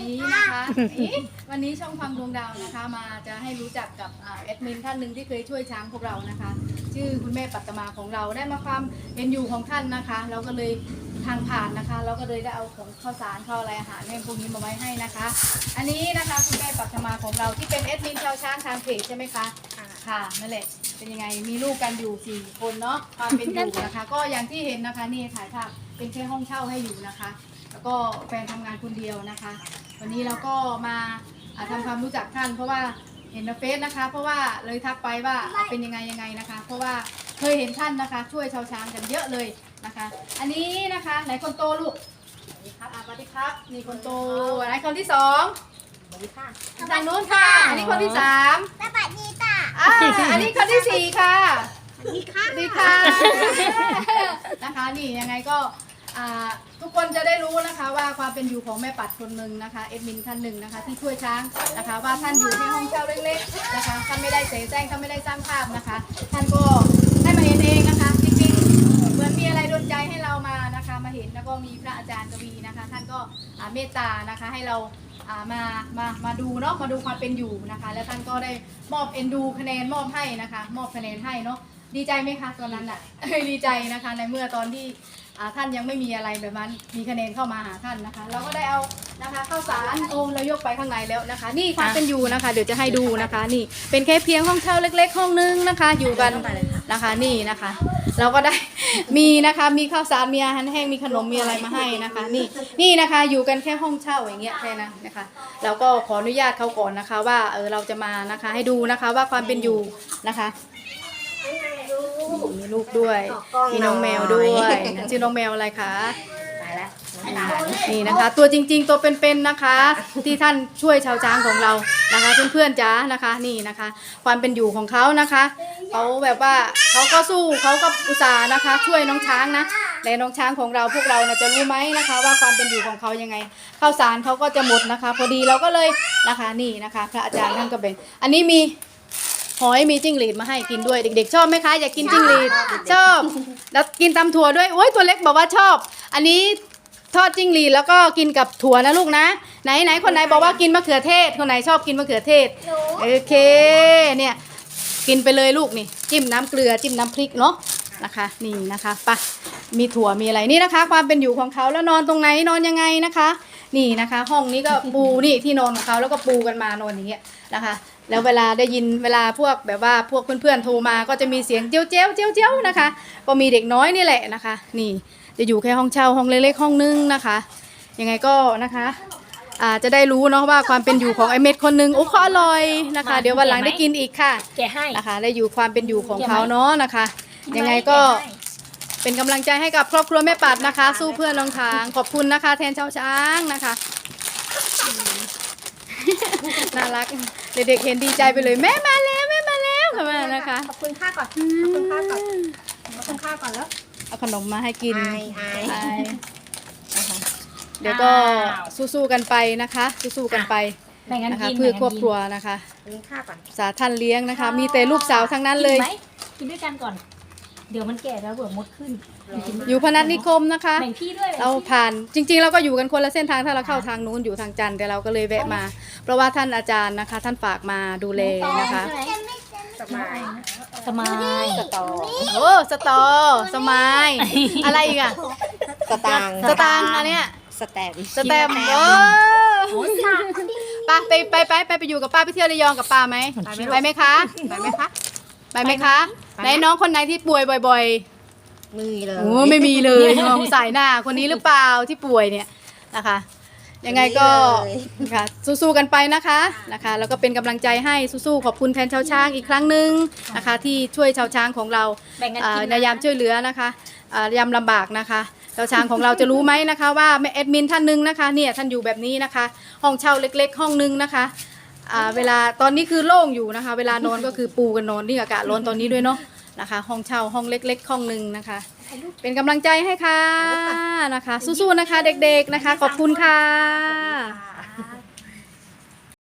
นี้นะคะนี่วันนี้ช่องฟังดวงดาวนะคะ มาจะให้รู้จักกับอ่าแอดมินท่านหนึ่งที่เคยช่วยช้างพวกเรานะคะ ชื่อคุณแม่ปัตมาของเราได้มาความเป็นอยู่ของท่านนะคะ เราก็เลยทางผ่านนะคะ เราก็เลยได้เอาของข้าวสารข้าวอะไรอาหารแห้งพวกนี้มาไว้ให้นะคะ อันนี้นะคะคุณแม่ปัตมาของเราที่เป็นแอดมินชาวช้างทางเพจใช่ไหมคะ ค่ะนั่นแหละเป็นยังไงมีลูกกันอยู่สี่คนเนาะความเป็นอยู่นะคะ ก็อย่างที่เห็นนะคะนี่ถ่ายภาพเป็นแค่ห้องเช่าให้อยู่นะคะ แล้วก็แฟนทำงานคนเดียวนะคะ วันนี้เราก็มาอ่าทำความรู้จักท่าน เพราะว่าเห็นในเฟซนะคะ เพราะว่าเลยทักไปว่าเป็นยังไงยังไงนะคะ เพราะว่าเคยเห็นท่านนะคะ ช่วยชาวช้างกันเยอะเลยนะคะ อันนี้นะคะไหนคนโตลูกสวัสดีครับอ่าสวัสดีครับนี่คนโตไหนคนที่สองสวัสดีค่ะทางนู้นค่ะ อันนี้คนที่สามสวัสดีจ้ะอ่าอันนี้คนที่สี่ค่ะสวัสดีค่ะสวัสดีค่ะนะคะนี่ยังไงก็ อ่าทุกคนจะได้รู้นะคะว่าความเป็นอยู่ของแม่ปัดคนหนึ่งนะคะเอ็ดมินท่านหนึ่งนะคะ ที่ช่วยช้างนะคะว่าท่านอยู่ในห้องเช่าเล็กๆนะคะท่านไม่ได้เสแสร้งท่านไม่ได้สร้างภาพนะคะ ท่านก็ได้มาเห็นเองนะคะจริงๆเหมือนมีอะไรดลใจให้เรามานะคะมาเห็นแล้วก็มีพระอาจารย์กวีนะคะ ท่านก็เมตตานะคะให้เราอ่ามามามาดูเนาะมาดูความเป็นอยู่นะคะ แล้วท่านก็ได้มอบเอ็นดูคะแนนมอบให้นะคะ มอบคะแนนให้เนาะดีใจไหมคะตอนนั้นอะดีใจนะคะในเมื่อตอนที่ อ่าท่านยังไม่มีอะไรแบบนั้นมีคะแนนเข้ามาหาท่านนะคะ เราก็ได้เอานะคะข้าวสารโอ้เรายกไปข้างในแล้วนะคะ นี่ความเป็นอยู่นะคะ เดี๋ยวจะให้ดูนะคะ นี่เป็นแค่เพียงห้องเช่าเล็ก ๆ ห้องนึงนะคะ อยู่กันนะคะนี่นะคะ เราก็ได้มีนะคะมีข้าวสารมีอาหารแห้งมีขนมมีอะไรมาให้นะคะ นี่นี่นะคะอยู่กันแค่ห้องเช่าอย่างเงี้ยแค่นั้นนะคะเราก็ขออนุญาตเขาก่อนนะคะ ว่าเออเราจะมานะคะ ให้ดูนะคะว่าความเป็นอยู่นะคะ มีลูกด้วยมีน้องแมวด้วยนะชื่อน้องแมวอะไรคะตายแล้วนี่นะคะ ตัวจริงๆตัวเป็นๆนะคะ ที่ท่านช่วยชาวช้างของเรานะคะเพื่อนๆจ้านะคะนี่นะคะ ความเป็นอยู่ของเขานะคะเขาแบบว่าเขาก็สู้เขาก็อุตส่าห์นะคะ ช่วยน้องช้างนะและน้องช้างของเราพวกเรานะจะรู้ไหมนะคะ ว่าความเป็นอยู่ของเขายังไงข้าวสารเขาก็จะหมดนะคะ พอดีเราก็เลยนะคะนี่นะคะ พระอาจารย์ท่านก็เป็นอันนี้มี หอยมีจิ้งหรีดมาให้กินด้วยเด็ก ๆ ชอบไหมคะอยากกินจิ้งหรีดชอบ แล้วกินตำถั่วด้วยโอ้ยตัวเล็กบอกว่าชอบ อันนี้ทอดจิ้งหรีดแล้วก็กินกับถั่วนะลูกนะ ไหนไหนคนไหนบอกว่ากินมะเขือเทศคนไหนชอบกินมะเขือเทศโอเคเนี่ยกินไปเลยลูกนี่จิ้มน้ำเกลือจิ้มน้ำพริกเนาะนะคะนี่นะคะไปะมีถั่วมีอะไรนี่นะคะ ความเป็นอยู่ของเขาแล้วนอนตรงไหนนอนยังไงนะคะ นี่นะคะ ห้องนี้ก็ปูนี่ที่นอนของเขาแล้วก็ปูกันมานอนอย่างเงี้ยนะคะ แล้วเวลาได้ยินเวลาพวกแบบว่าพวกเพื่อนๆโทรมาก็จะมีเสียงเจียวเจียวเจียวเจียวนะคะ ก็มีเด็กน้อยนี่แหละนะคะ นี่จะอยู่แค่ห้องเช่าห้องเล็กๆห้องนึงนะคะ ยังไงก็นะคะอ่าจะได้รู้เนาะว่าความเป็นอยู่ของไอเม็ดคนนึงโอ้เขาอร่อยนะคะ เดี๋ยววันหลังได้กินอีกค่ะแกะให้นะคะ ได้อยู่ความเป็นอยู่ของเขาเนาะนะคะ ยังไงก็เป็นกำลังใจให้กับครอบครัวแม่ปัดนะคะ สู้เพื่อนน้องทางขอบคุณนะคะ แทนชาวช้างนะคะอืม น่ารัก เด็กๆเห็นดีใจไปเลยแม่มาแล้วแม่มาแล้วค่ะแม่นะคะ ขอบคุณค่าก่อน ขอบคุณค่าก่อน ขอบคุณค่าก่อนแล้ว เอาขนมมาให้กินอายอายอายนะคะเดี๋ยวก็สู้ๆกันไปนะคะ สู้ๆกันไปแบ่งกันนะคะกินเพื่อแบ่งครกัอนบกินครัวนะคะขอบคุณค่าก่อน สาท่านเลี้ยงนะคะ มีแต่ลูกสาวทั้งนั้นเลย กิไหมกินด้วยกันก่อน เดี๋ยวมันแก่แล้วเบื่อมดขึ้นกินอยู่พนัสนิคมนะคะ แบ่งพี่ด้วยแบ่งเราพี่ผ่านจริง ๆ เราก็อยู่กันคนละเส้นทางถ้าเราเข้าทางนู้นอยู่ทางจันทร์แต่เราก็เลยแวะมา เพราะว่าท่านอาจารย์นะคะ ท่านฝากมาดูแลนะคะ สบายสมายสตอโอ้สตอสมายอะไรอีกอะสตางค์สตางค์อันเนี้ยสแตมป์สแตมป์โอ้ป้าไปไปไปไปไปอยู่กับป้าไปเที่ยวระยองกับป้าไหมไปไหมคะไปไหมคะ ไปไหมคะไหนน้องคนไหนที่ป่วยบ่อยมือเลๆยโอ้ไม่มีเลยมองสายหน้าคนนี้หรือเปล่าที่ป่วยเนี่ยนะคะ ยังไงก็ค่ะสู้ๆกันไปนะคะนะคะ แล้วก็เป็นกำลังใจให้สู้ๆขอบคุณแทนชาวช้างอีกครั้งหนึ่งนะคะ ที่ช่วยชาวช้างของเราแบ่งกันอ่ากินในยามช่วยเหลือนะคะอ่ายามลำบากนะคะชาวช้างของเราจะรู้ไหมนะคะ ว่าแม่แอดมินท่านหนึ่งนะคะเนี่ยท่านอยู่แบบนี้นะคะ ห้องเช่าเล็ก ๆ ห้องนึงนะคะ อ่าเวลาตอนนี้คือโล่งอยู่นะคะ เวลานอนก็คือปูกันนอนนี่อากาศร้อนตอนนี้ด้วยเนาะนะคะ ห้องเช่าห้องเล็ก ๆ ห้องหนึ่งนะคะ เป็นกำลังใจให้ค่ะนะคะ สู้ๆนะคะ เด็กๆนะคะ ขอบคุณค่ะค่ะ